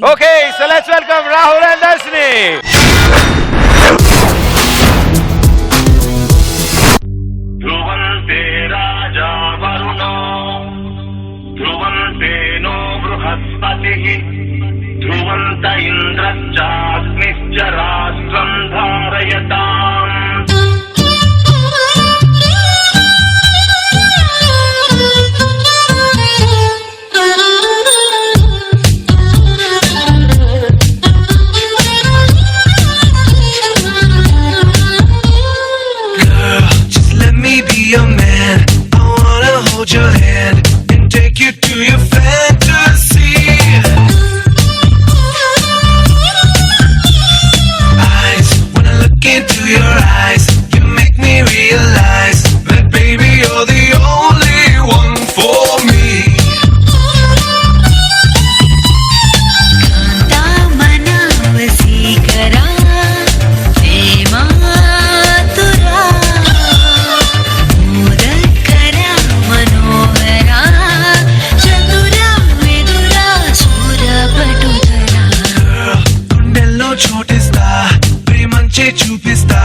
Okay, so let's welcome Rahul and Darshini. ध्रुवन्ते राजा वरुणो ध्रुवन्ते ध्रुवन्त इन्द्रश्चाग्निश्च राष्ट्रम् धारयता ప్రేమంచే చూపిస్తా.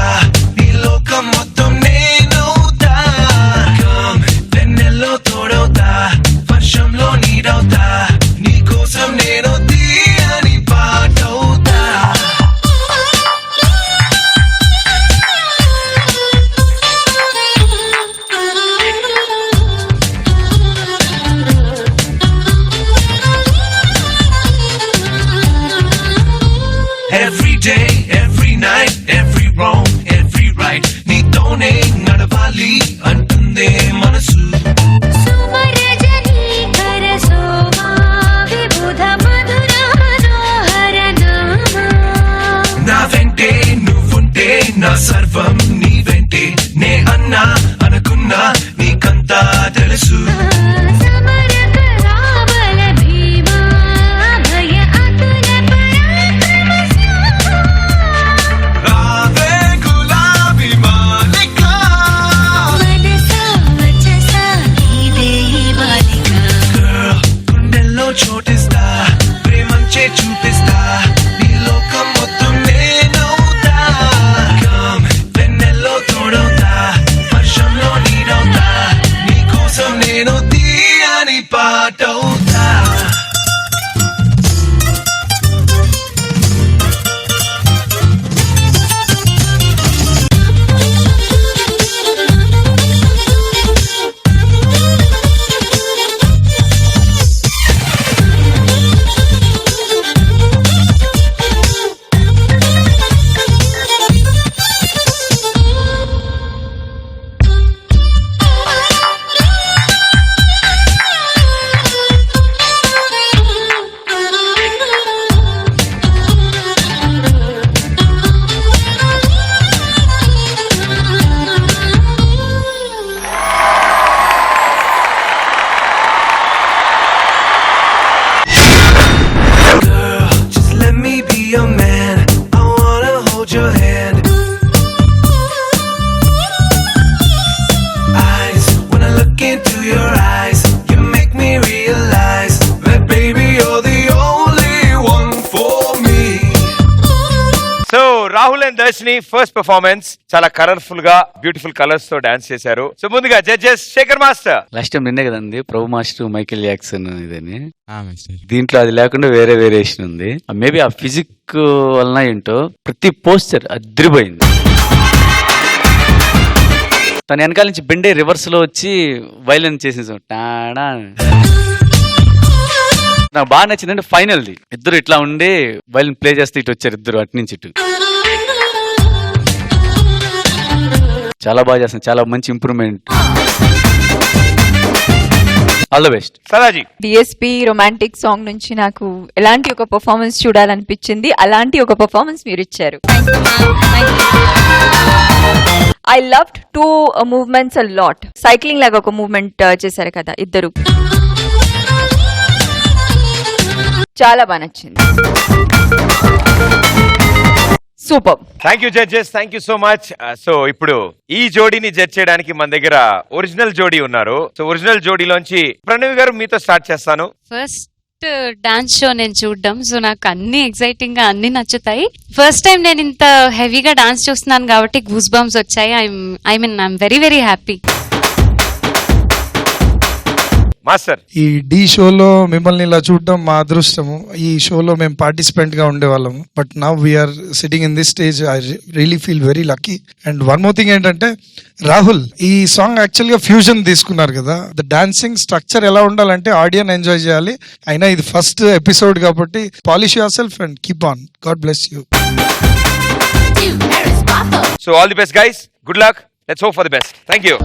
నీ లోకం మొత్తం నేనవుతా Come, వెన్నెల్లో తోడవుతా. వర్షంలో నీడవుతా నీ కోసం నేను తీయని పాటవుతా. Every day, night, every wrong, every right. నీతోనే నడవాలి అంటుందే మనసు నా వెంటే నువ్వుంటే నా సర్వం కోసం నేను తీయని పాటవు. Your Rahul and Darshini first performance చాలా కలర్ఫుల్గా బ్యూటిఫుల్ కలర్స్తో డాన్స్ చేశారు. సో ముందుగా judges Shekhar master. Last time నిన్నే కదండి ప్రభు మాస్టర్ మైకేల్ జాక్సన్ ఇదని దీంట్లో అది లేకుండా వేరే వేరియేషన్ ఉంది. మేబీ ఆ ఫిజిక్ వలన ఏంటో ప్రతి పోస్టర్ అద్రిపోయింది. తన వెనకాల నుంచి బెండే రివర్స్లో వచ్చి వైలెన్ చేసేసాం టాడా. నాకు బాగా నచ్చిందంటే ఫైనల్ది ఇద్దరు ఇట్లా ఉండి వైలెన్ ప్లే చేస్తే ఇటు వచ్చారు ఇద్దరు అటు నుంచి ఇటు. చాలా బాగా చేస్తున్నారు చాలా మంచి improvement all the best Sadaji DSP romantic song నుంచి నాకు ఎలాంటి ఒక పర్ఫార్మెన్స్ చూడాలనిపించింది? అలాంటి ఒక పర్ఫార్మెన్స్ మీరు ఇచ్చారు. I love two movements a lot cycling లాగా ఒక మూవ్మెంట్ చేశారు కదా ఇద్దరు. చాలా బాగా నచ్చింది. Super thank you judges thank you so much so ఇప్పుడు ఈ జోడీని జడ్జ్ చేయడానికి మన దగ్గర ఒరిజినల్ జోడీ ఉన్నారు. సో ఒరిజినల్ జోడీలోంచి ప్రణవి గారు మీతో స్టార్ట్ చేస్తాను. ఫస్ట్ ఫస్ట్ డాన్స్ షో నేను చూడడం. సో నాకు అన్ని ఎక్సైటింగ్గా అన్ని నచ్చుతాయి. ఫస్ట్ టైం నేను ఇంత హెవీగా డాన్స్ చూస్తున్నాను కాబట్టి గూస్ బంప్స్ వచ్చాయి I mean I'm very very happy master. ఈ డి షోలో మిమ్మల్ని ఇలా చూడడం మా అదృష్టము. ఈ షోలో మేము పార్టిసిపెంట్గా ఉండేవాళ్ళము. But now we're sitting in this stage I really feel very lucky and one more thing ఏంటంటే రాహుల్ ఈ సాంగ్ యాక్చువల్గా ఫ్యూజన్ తీసుకున్నారు కదా. ద డాన్సింగ్ స్ట్రక్చర్ ఎలా ఉండాలంటే ఆడియన్ ఎంజాయ్ చేయాలి. అయినా ఇది ఫస్ట్ ఎపిసోడ్ కాబట్టి polish yourself and keep on God bless you so all the best guys good luck let's hope for the best thank you